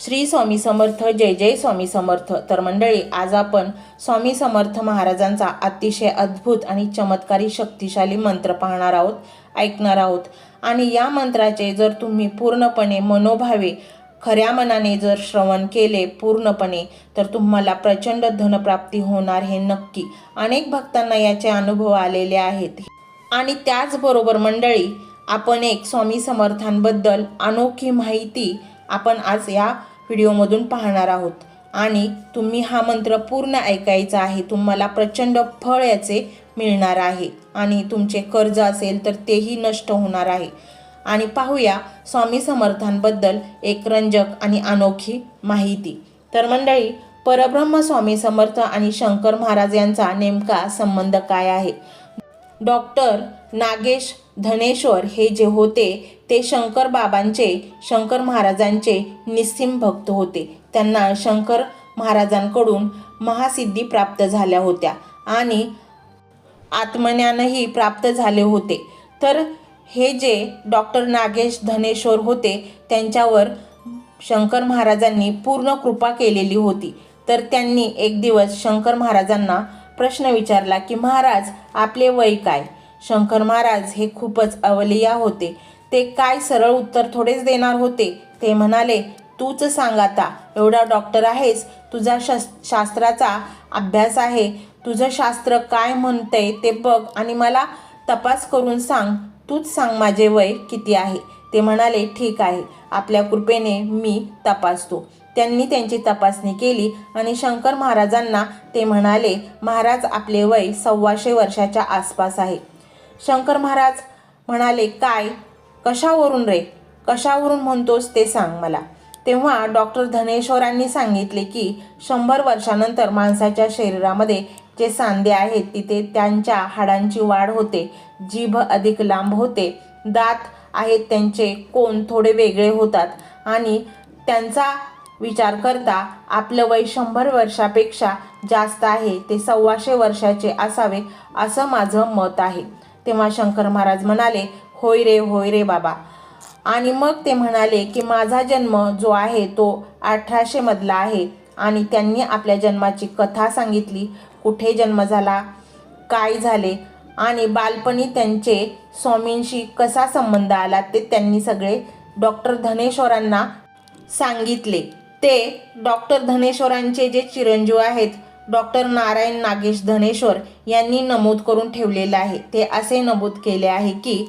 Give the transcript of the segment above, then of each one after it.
श्री स्वामी समर्थ जय जय स्वामी समर्थ. तर मंडळी आज आपण स्वामी समर्थ महाराजांचा अतिशय अद्भुत आणि चमत्कारी शक्तिशाली मंत्र पाहणार आहोत ऐकणार आहोत. आणि या मंत्राचे जर तुम्ही पूर्णपणे मनोभावे खऱ्या मनाने जर श्रवण केले पूर्णपणे तर तुम्हाला प्रचंड धनप्राप्ती होणार हे नक्की. अनेक भक्तांना याचे अनुभव आलेले आहेत. आणि त्याचबरोबर मंडळी आपण एक स्वामी समर्थांबद्दल अनोखी माहिती आपण आज या व्हिडिओमधून पाहणार आहोत. आणि तुम्ही हा मंत्र पूर्ण ऐकायचा आहे तुम्हाला प्रचंड फळ याचे मिळणार आहे. आणि तुमचे कर्ज असेल तर तेही नष्ट होणार आहे. आणि पाहूया स्वामी समर्थांबद्दल एक रंजक आणि अनोखी माहिती. तर मंडळी परब्रह्म स्वामी समर्थ आणि शंकर महाराज यांचा नेमका संबंध काय आहे? डॉक्टर नागेश धनेश्वर हे जे होते ते शंकर बाबांचे शंकर महाराजांचे निस्सिम भक्त होते. त्यांना शंकर महाराजांकडून महासिद्धी प्राप्त झाल्या होत्या आणि आत्मज्ञानही प्राप्त झाले होते. तर हे जे डॉक्टर नागेश धनेश्वर होते त्यांच्यावर शंकर महाराजांनी पूर्ण कृपा केलेली होती. तर त्यांनी एक दिवस शंकर महाराजांना प्रश्न विचारला की महाराज आपले वय काय? शंकर महाराज हे खूपच अवलिया होते. ते काय सरळ उत्तर थोडेच देणार होते? ते म्हणाले तूच सांग आता. एवढा डॉक्टर आहेस. तुझा शस् शास्त्राचा अभ्यास आहे. तुझं शास्त्र काय म्हणतंय ते बघ आणि मला तपास करून सांग. तूच सांग माझे वय किती आहे. ते म्हणाले ठीक आहे. आपल्या कृपेने मी तपासतो. त्यांनी त्यांची तपासणी केली आणि शंकर महाराजांना ते म्हणाले महाराज आपले वय सव्वाशे वर्षाच्या आसपास आहे. शंकर महाराज म्हणाले काय? कशावरून रे? कशावरून म्हणतोस ते सांग मला. तेव्हा डॉक्टर धनेश्वरांनी सांगितले की शंभर वर्षानंतर माणसाच्या शरीरामध्ये जे सांधे आहेत तिथे त्यांच्या हाडांची वाढ होते जीभ अधिक लांब होते दात आहेत त्यांचे कोण थोडे वेगळे होतात आणि त्यांचा विचार करता आपलं वय शंभर वर्षापेक्षा जास्त आहे ते सव्वाशे वर्षाचे असावे असं माझं मत आहे. तेव्हा शंकर महाराज म्हणाले होय रे होय रे बाबा. आणि मग ते म्हणाले की माझा जन्म जो आहे तो अठराशेमधला आहे आणि त्यांनी आपल्या जन्माची कथा सांगितली. कुठे जन्म झाला काय झाले आणि बालपणी त्यांचे स्वामींशी कसा संबंध आला ते त्यांनी सगळे डॉक्टर धनेश्वरांना सांगितले. ते डॉक्टर धनेश्वरांचे जे चिरंजीव आहेत डॉक्टर नारायण नागेश धनेश्वर यांनी नमूद करून ठेवलेलं आहे. ते असे नमूद केले आहे की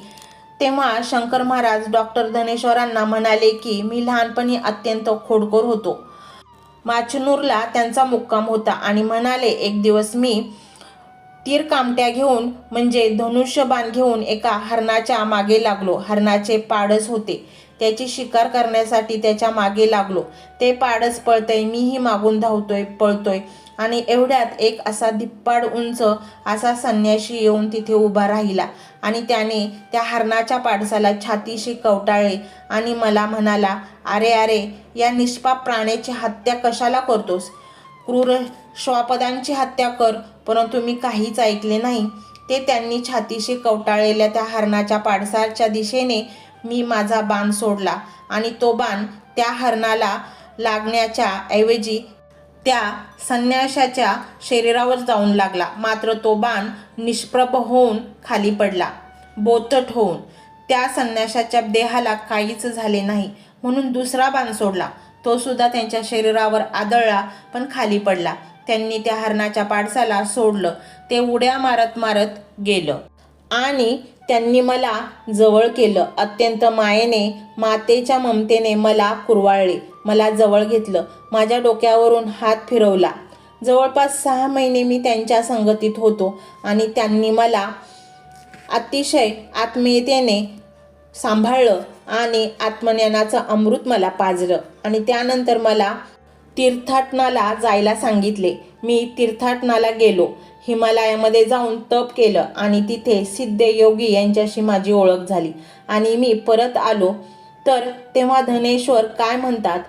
तेव्हा शंकर महाराज डॉक्टर धनेश्वरांना म्हणाले की मी लहानपणी अत्यंत खोडकर होतो. माचनूरला त्यांचा मुक्काम होता आणि म्हणाले एक दिवस मी तीर कामट्या घेऊन म्हणजे धनुष्यबाण घेऊन एका हरणाच्या मागे लागलो. हरणाचे पाडस होते. त्याची शिकार करण्यासाठी त्याच्यामागे लागलो. ते पाडस पळतंय. मीही मागून धावतोय पळतोय. आणि एवढ्यात एक असा धिप्पाड उंच असा संन्याशी येऊन तिथे उभा राहिला. आणि त्याने त्या हरणाच्या पाडसाला छातीशी कवटाळले आणि मला म्हणाला अरे अरे या निष्पाप प्राण्याची हत्या कशाला करतोस? क्रूर श्वापदांची हत्या कर परंतु मी काहीच ऐकले नाही. ते त्यांनी छातीशी कवटाळलेल्या त्या हरणाच्या पाडसाच्या दिशेने मी माझा बाण सोडला आणि तो बाण त्या हरणाला लागण्याच्या ऐवजी त्या संन्याशाच्या शरीरावर जाऊन लागला. मात्र तो बाण निष्प्रभ होऊन खाली पडला. बोतट होऊन. त्या संन्याशाच्या देहाला काहीच झाले नाही. म्हणून दुसरा बाण सोडला. तो सुद्धा त्यांच्या शरीरावर आदळला पण खाली पडला. त्यांनी त्या हरणाच्या पाडसाला सोडलं. ते उड्या मारत मारत गेलं. आणि त्यांनी मला जवळ केलं. अत्यंत मायेने मातेच्या ममतेने मला कुरवाळले. मला जवळ घेतलं. माझ्या डोक्यावरून हात फिरवला. जवळपास सहा महिने मी त्यांच्या संगतीत होतो आणि त्यांनी मला अतिशय आत्मीयतेने सांभाळलं आणि आत्मज्ञानाचं अमृत मला पाजलं आणि त्यानंतर मला तीर्थाटनाला जायला सांगितले. मी तीर्थाटनाला गेलो. हिमालयामध्ये जाऊन तप केलं आणि तिथे सिद्धयोगी यांच्याशी माझी ओळख झाली आणि मी परत आलो. तर तेव्हा धनेश्वर काय म्हणतात?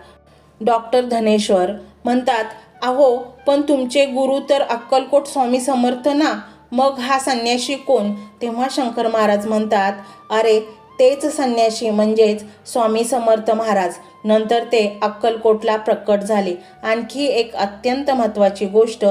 डॉक्टर धनेश्वर म्हणतात अहो पण तुमचे गुरु तर अक्कलकोट स्वामी समर्थ ना? मग हा संन्याशी कोण? तेव्हा शंकर महाराज म्हणतात अरे तेच संन्याशी म्हणजेच स्वामी समर्थ महाराज. नंतर ते अक्कलकोटला प्रकट झाले. आणखी एक अत्यंत महत्त्वाची गोष्ट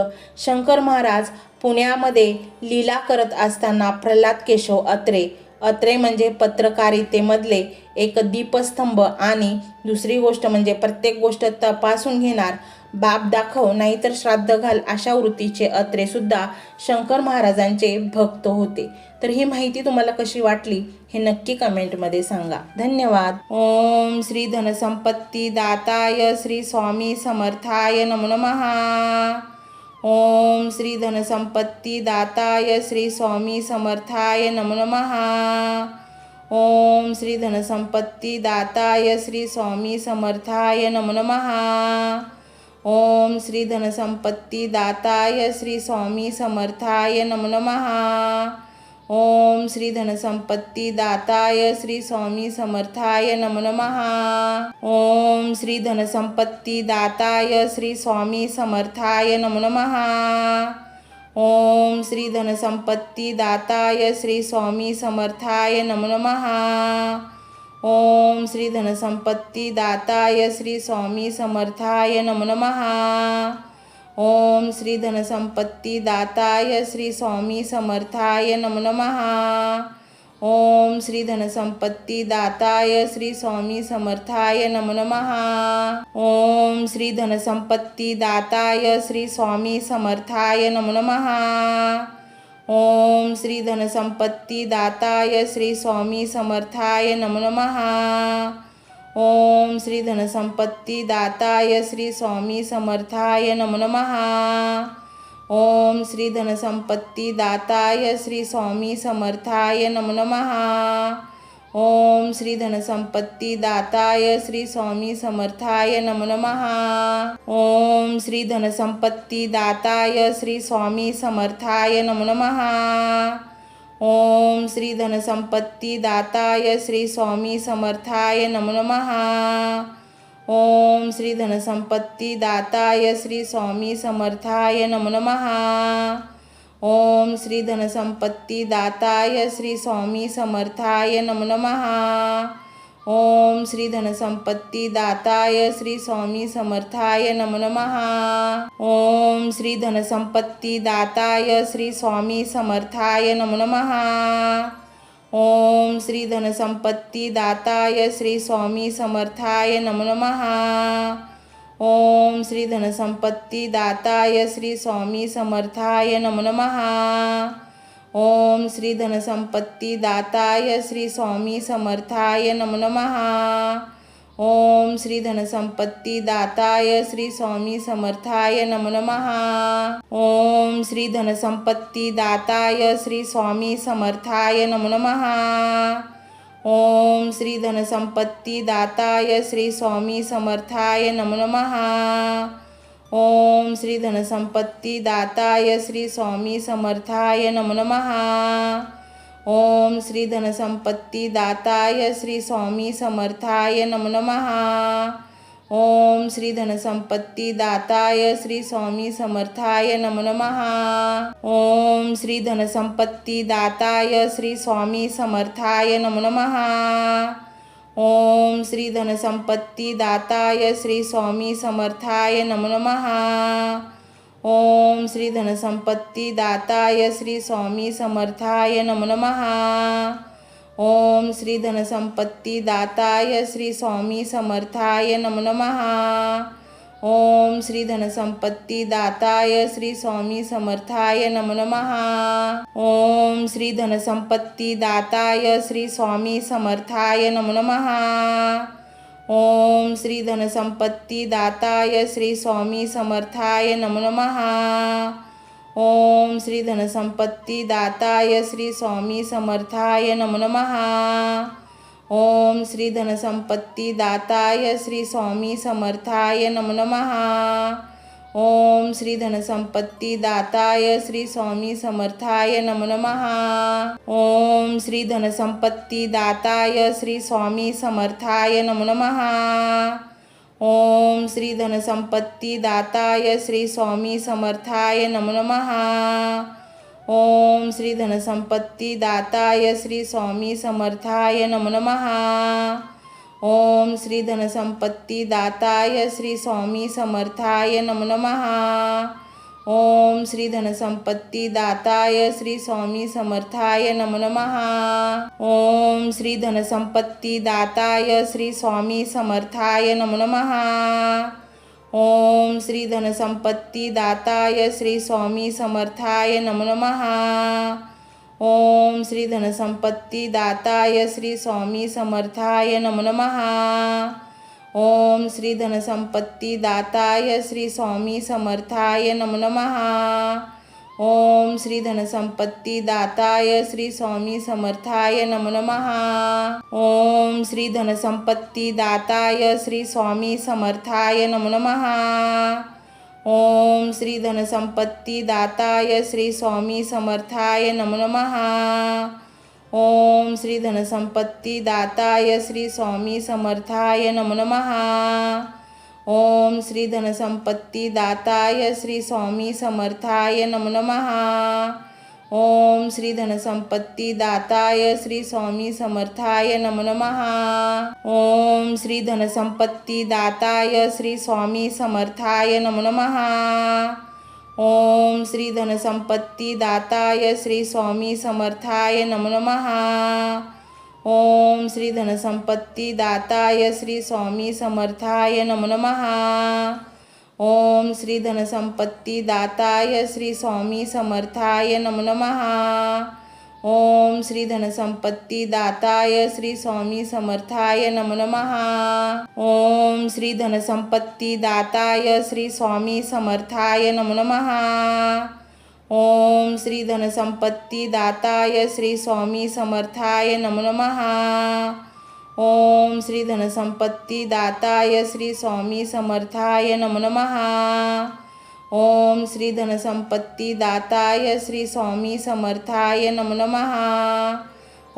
शंकर महाराज पुण्यामध्ये लीला करत असताना प्रल्हाद केशव अत्रे अत्रे म्हणजे पत्रकारितेमधले एक दीपस्तंभ आणि दुसरी गोष्ट म्हणजे प्रत्येक गोष्ट तपासून घेणार बाप दाखव नाहीतर श्राद्ध घाल अशा वृत्तीचे अत्रे सुद्धा शंकर महाराजांचे भक्त होते. तर ही माहिती तुम्हाला कशी वाटली हे नक्की कमेंटमध्ये सांगा. धन्यवाद. ओम श्री धनसंपत्ती दाताय श्री स्वामी समर्थाय नमो नमहा ओम श्री धनसंपत्ती दाताय श्री स्वामी समर्थाय नमो नमः। ओम श्री धनसंपत्ती दाताय श्री स्वामी समर्थाय नमो नमः। ओम श्री धनसंपत्ती दाताय श्री स्वामी समर्थाय नमो नमः। ओम श्री धनसंपत्ती दाताय श्री स्वामी समर्थाय नमो नमः। ओम श्री धनसंपत्ती दाताय श्री स्वामी समर्थाय नमो नमः। ओम श्री धनसंपत्ती दाताय श्री स्वामी समर्थाय नमो नमः। ओम श्री धनसंपत्ती दाताय श्री स्वामी समर्थाय नमो नमः। ओम श्री धनसंपत्ती दाताय श्री स्वामी समर्थाय नमो नमः। ओम श्री धनसंपत्ती दाताय श्री स्वामी समर्थाय नमो नमः। ओम श्री धनसंपत्ती दाताय श्री स्वामी समर्थाय नमो नमः। ओम श्री धनसंपत्ती दाताय श्री स्वामी समर्थाय नमो नमः। ओम श्री धनसंपत्ती दाताय श्री स्वामी समर्थाय नमो नमः। ओम श्री धनसंपत्ती दाताय श्री स्वामी समर्थाय नमो नमः। ओम श्री धनसंपत्ती दाताय श्री स्वामी समर्थाय नमो नमः। ओम श्री धनसंपत्ती दाताय श्री स्वामी समर्थाय नमो नमः। ओम श्री धनसंपत्ती दाताय श्री स्वामी समर्थाय नमो नमः। ओम श्री धनसंपत्ती दाताय श्री स्वामी समर्थाय नमो नमः। ओम श्री धनसंपत्ती दाताय श्री स्वामी समर्थाय नमो नमः। ओम श्री धनसंपत्ती दाताय श्री स्वामी समर्थाय नमो नमः। ओम श्री धनसंपत्ती दाताय श्री स्वामी समर्थाय नमो नमः। ओम श्री धनसंपत्ती दाताय श्री स्वामी समर्थाय नमो नमः। ओम श्री धनसंपत्ती दाताय श्री स्वामी समर्थाय नमो नमः। ओम श्री धनसंपत्ती दाताय श्री स्वामी समर्थाय नमो नमः। ओम श्री धनसंपत्ती दाताय श्री स्वामी समर्थाय नमो नमः। ओम श्री धनसंपत्ती दाताय श्री स्वामी समर्थाय नमो नमः। ओम श्री धनसंपत्ती दाताय श्री स्वामी समर्थाय नमो नमः। ओम श्री धनसंपत्ती दाताय श्री स्वामी समर्थाय नमो नमः। ओम श्री धनसंपत्ती दाताय श्री स्वामी समर्थाय नमो नमः। ओम श्री धनसंपत्ती दाताय श्री स्वामी समर्थाय नमो नमः। ओम श्री धनसंपत्ती दाताय श्री स्वामी समर्थाय नमो नमः। ओम श्री धनसंपत्ती दाताय श्री स्वामी समर्थाय नमो नमः। ओम श्री धनसंपत्ती दाताय श्री स्वामी समर्थाय नमो नमः। ओम श्री धनसंपत्ती दाताय श्री स्वामी समर्थाय नमो नमः। ओम श्री धनसंपत्ती दाताय श्री स्वामी समर्थाय नमो नमः। ओम श्री धनसंपत्ती दाताय श्री स्वामी समर्थाय नमो नमः। ओम श्री धनसंपत्ती दाताय श्री स्वामी समर्थाय नमो नमः। ओम श्री धनसंपत्ती दाताय श्री स्वामी समर्थाय नमो नमः। ओम श्री धनसंपत्ती दाताय श्री स्वामी समर्थाय नमो नमः। ओम श्री धनसंपत्ती दाताय श्री स्वामी समर्थाय नमो नमः। ओम श्री धनसंपत्ती दाताय श्री स्वामी समर्थाय नमो नमः। ओम श्री धनसंपत्ती दाताय श्री स्वामी समर्थाय नमो नमः। ओम श्री धनसंपत्ती दाताय श्री स्वामी समर्थाय नमो नमः। ओम श्री धनसंपत्ती दाताय श्री स्वामी समर्थाय नमो नमः। ओम श्री धनसंपत्ती दाताय श्री स्वामी समर्थाय नमो नमः। ओम श्री धनसंपत्ती दाताय श्री स्वामी समर्थाय नमो नमः। ओम श्री धनसंपत्ती दाताय श्री स्वामी समर्थाय नमो नमः। ओम श्री धनसंपत्ती दाताय श्री स्वामी समर्थाय नमो नमः। ओम श्री धनसंपत्ती दाताय श्री स्वामी समर्थाय नमो नमः। ओम श्री धनसंपत्ती दाताय श्री स्वामी समर्थाय नमो नमः। ओम श्री धनसंपत्ती दाताय श्री स्वामी समर्थाय नमो नमः। ओम श्री धनसंपत्ती दाताय श्री स्वामी समर्थाय नमो नमः। ओम श्री धनसंपत्ती दाताय श्री स्वामी समर्थाय नमो नमः। ओम श्री धनसंपत्ती दाताय श्री स्वामी समर्थाय नमो नमः। ओम श्री धनसंपत्ती दाताय श्री स्वामी समर्थाय नमो नमः। ओम श्री धनसंपत्ती दाताय श्री स्वामी समर्थाय नमो नमः। ओम श्री धनसंपत्ती दाताय श्री स्वामी समर्थाय नमो नमः। ओम श्री धनसंपत्ती दाताय श्री स्वामी समर्थाय नमो नमः। ओम श्री धनसंपत्ती दाताय श्री स्वामी समर्थाय नमो नमः। ओम श्री धनसंपत्ती दाताय श्री स्वामी समर्थाय नमो नमः। ओम श्री धनसंपत्ती दाताय श्री स्वामी समर्थाय नमो नमः। ओम श्री धनसंपत्ती दाताय श्री स्वामी समर्थाय नमो नमः। ओम श्री धनसंपत्ती दाताय श्री स्वामी समर्थाय नमो नमः। ओम श्री धनसंपत्ती दाताय श्री स्वामी समर्थाय नमो नमः।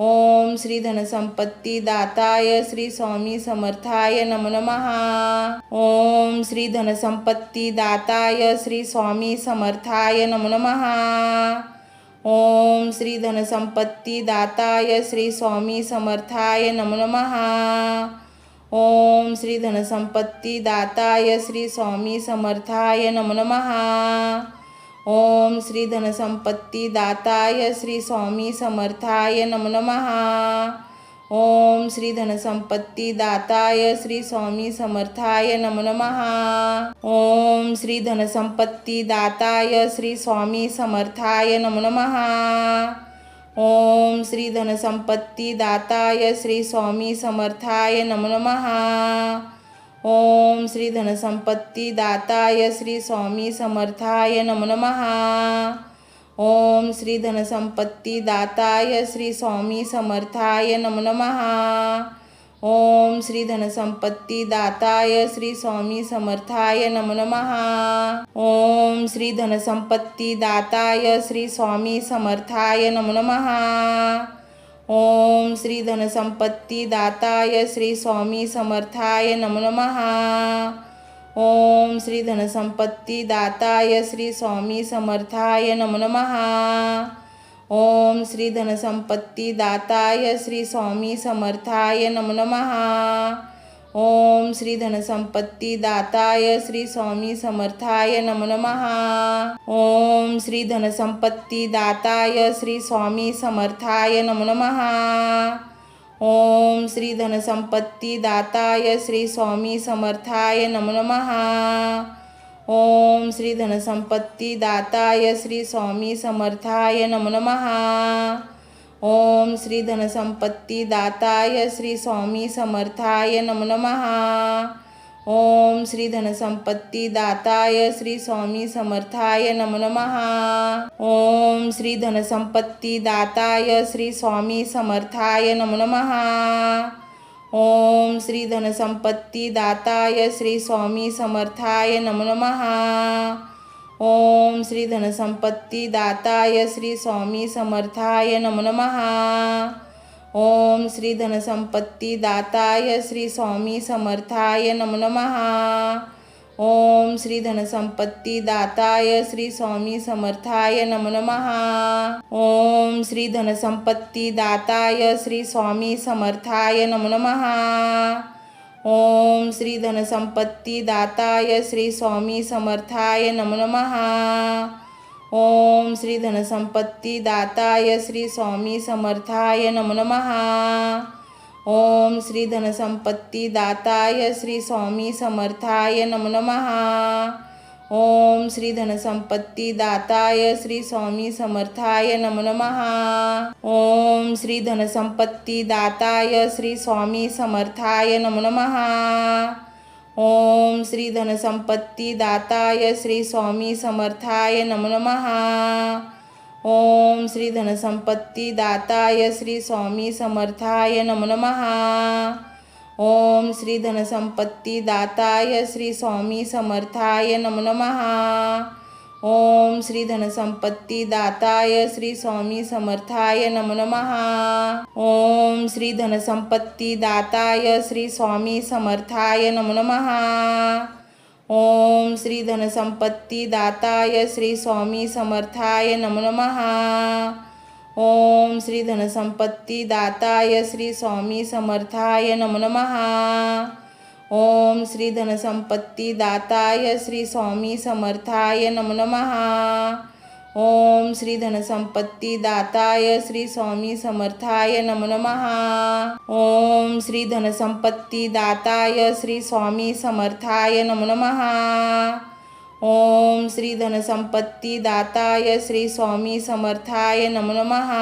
ओम श्री धनसंपत्ती दाताय श्री स्वामी समर्थाय नमो नमः। ओम श्री धनसंपत्ती दाताय श्री स्वामी समर्थाय नमो नमः। ओम श्री धनसंपत्ती दाताय श्री स्वामी समर्थाय नमो नमः। ओम श्री धनसंपत्ती दाताय श्री स्वामी समर्थाय नमो नमः। ओम श्री धनसंपत्ती दाताय श्री स्वामी समर्थाय नमो नमः। ओम श्री धनसंपत्ती दाताय श्री स्वामी समर्थाय नमो नमः। ओम श्री धनसंपत्ती दाताय श्री स्वामी समर्थाय नमो नमः। ओम श्री धनसंपत्ती दाताय श्री स्वामी समर्थाय नमो नमः। ओम श्री धनसंपत्ती दाताय श्री स्वामी समर्थाय नमो नमः। ओम श्री धनसंपत्ती दाताय श्री स्वामी समर्थाय नमो नमः। ओम श्री धनसंपत्ती दाताय श्री स्वामी समर्थाय नमो नमः। ओम श्री धनसंपत्ती दाताय श्री स्वामी समर्थाय नमो नमः। ओम श्री धनसंपत्ती दाताय श्री स्वामी समर्थाय नमो नमः। ओम श्री धनसंपत्ती दाताय श्री स्वामी समर्थाय नमो नमः। ओम श्री धनसंपत्ती दाताय श्री स्वामी समर्थाय नमो नमः। ओम श्री धनसंपत्ती दाताय श्री स्वामी समर्थाय नमो नमः। ओम श्री धनसंपत्ती दाताय श्री स्वामी समर्थाय नमो नमः। ओम श्री धनसंपत्ती दाताय श्री स्वामी समर्थाय नमो नमः। ओम श्री धनसंपत्ती दाताय श्री स्वामी समर्थाय नमो नमः। ओम श्री धनसंपत्ती दाताय श्री स्वामी समर्थाय नमो नमः। ओम श्री धनसंपत्ती दाताय श्री स्वामी समर्थाय नमो नमः। ओम श्री धनसंपत्ती दाताय श्री स्वामी समर्थाय नमो नमः। ओम श्री धनसंपत्ती दाताय श्री स्वामी समर्थाय नमो नमः। ओम श्री धनसंपत्ती दाताय श्री स्वामी समर्थाय नमो नमः। ओम श्री धनसंपत्ती दाताय श्री स्वामी समर्थाय नमो नमः। ओम श्री धनसंपत्ती दाताय श्री स्वामी समर्थाय नमो नमः। ओम श्री धनसंपत्ती दाताय श्री स्वामी समर्थाय नमो नमः। ओम श्री धनसंपत्ती दाताय श्री स्वामी समर्थाय नमो नमः। ओम श्री धनसंपत्ती दाताय श्री स्वामी समर्थाय नमो नमः। ओम श्री धनसंपत्ती दाताय श्री स्वामी समर्थाय नमो नमः। ओम श्री धनसंपत्ती दाताय श्री स्वामी समर्थाय नमो नमः। ओम श्री धनसंपत्ती दाताय श्री स्वामी समर्थाय नमो नमः। ओम श्री धनसंपत्ती दाताय श्री स्वामी समर्थाय नमो नमः। ओम श्री धनसंपत्ती दाताय श्री स्वामी समर्थाय नमो नमः। ओम श्री धनसंपत्ती दाताय श्री स्वामी समर्थाय नमो नमः। ओम श्री धनसंपत्ती दाताय श्री स्वामी समर्थाय नमो नमः। ओम श्री धनसंपत्ती दाताय श्री स्वामी समर्थाय नमो नमः। ओम श्री धनसंपत्ती दाताय श्री स्वामी समर्थाय नमो नमः। ओम श्री धनसंपत्ती दाताय श्री स्वामी समर्थाय नमो नमः। ओम श्री धनसंपत्ती दाताय श्री स्वामी समर्थाय नमो नमः। ओम श्री धनसंपत्ती दाताय श्री स्वामी समर्थाय नमो नमः। ओम श्री धनसंपत्ती दाताय श्री स्वामी समर्थाय नमो नमः। ओम श्री धनसंपत्ती दाताय श्री स्वामी समर्थाय नमो नमः।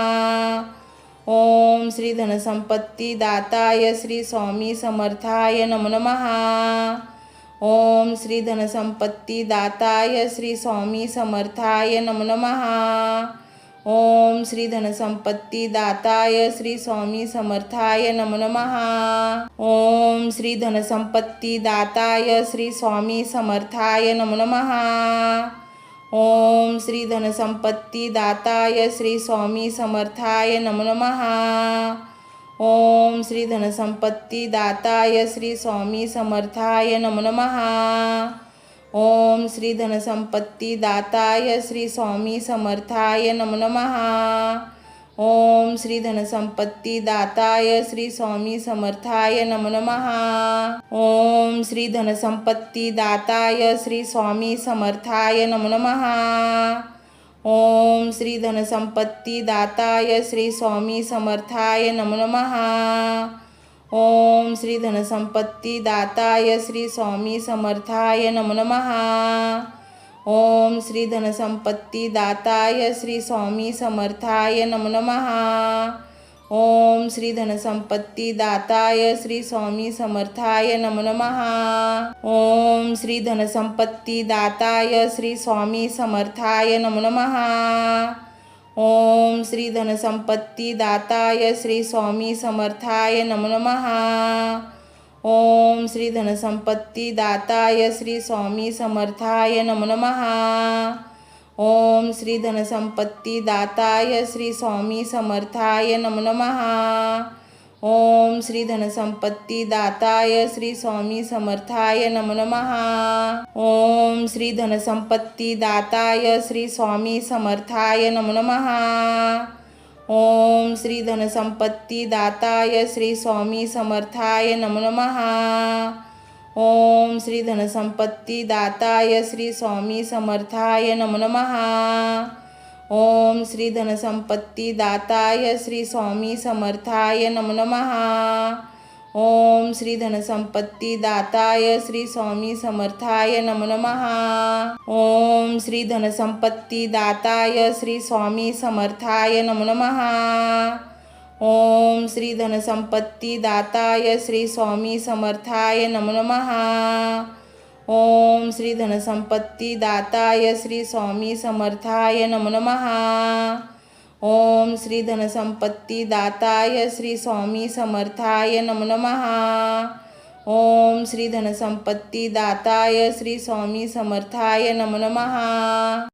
ओम श्री धनसंपत्ती दाताय श्री स्वामी समर्थाय नमो नमः। ओम श्री धनसंपत्ती दाताय श्री स्वामी समर्थाय नमो नमः। ओम श्री धनसंपत्ती दाताय श्री स्वामी समर्थाय नमो नमः। ओम श्री धनसंपत्ती दाताय श्री स्वामी समर्थाय नमो नमः। ओम श्री धनसंपत्ती दाताय श्री स्वामी समर्थाय नमो नमः। ओम श्री धनसंपत्ती दाताय श्री स्वामी समर्थाय नमो नमः। ओम श्री धनसंपत्ती दाताय श्री स्वामी समर्थाय नमो नमः। ओम श्री धनसंपत्ती दाताय श्री स्वामी समर्थाय नमो नमः। ओम श्री धनसंपत्ती दाताय श्री स्वामी समर्थाय नमो नमः। ओम श्री धनसंपत्ती दाताय श्री स्वामी समर्थाय नमो नमः। ओम श्री धनसंपत्ती दाताय श्री स्वामी समर्थाय नमो नमः। ओम श्री धनसंपत्ती दाताय श्री स्वामी समर्थाय नमो नमः। ओम श्री धनसंपत्ती दाताय श्री स्वामी समर्थाय नमो नमः। ओम श्री धनसंपत्ती दाताय श्री स्वामी समर्थाय नमो नमः। ओम श्री धनसंपत्ती दाताय श्री स्वामी समर्थाय नमो नमः। ओम श्री धनसंपत्ती दाताय श्री स्वामी समर्थाय नमो नमः। ओम श्री धनसंपत्ती दाताय श्री स्वामी समर्थाय नमो नमः। ओम श्री धनसंपत्ती दाताय श्री स्वामी समर्थाय नमो नमः। ओम श्री धनसंपत्ती दाताय श्री स्वामी समर्थाय नमो नमः। ओम श्री धनसंपत्ती दाताय श्री स्वामी समर्थाय नमो नमः। ओम श्री धनसंपत्ती दाताय श्री स्वामी समर्थाय नमो नमः। ओम श्री धनसंपत्ती दाताय श्री स्वामी समर्थाय नमो नमः। ओम श्री धनसंपत्ती दाताय श्री स्वामी समर्थाय नमो नमः। ओम श्री धनसंपत्ती दाताय श्री स्वामी समर्थाय नमो नमः। ओम श्री धनसंपत्ती दाताय श्री स्वामी समर्थाय नमो नमः। ओम श्री धनसंपत्ती दाताय श्री स्वामी समर्थाय नमो नमः। ओम श्री धनसंपत्ती दाताय श्री स्वामी समर्थाय नमो नमः। ओम श्री धनसंपत्ती दाताय श्री स्वामी समर्थाय नमो नमः।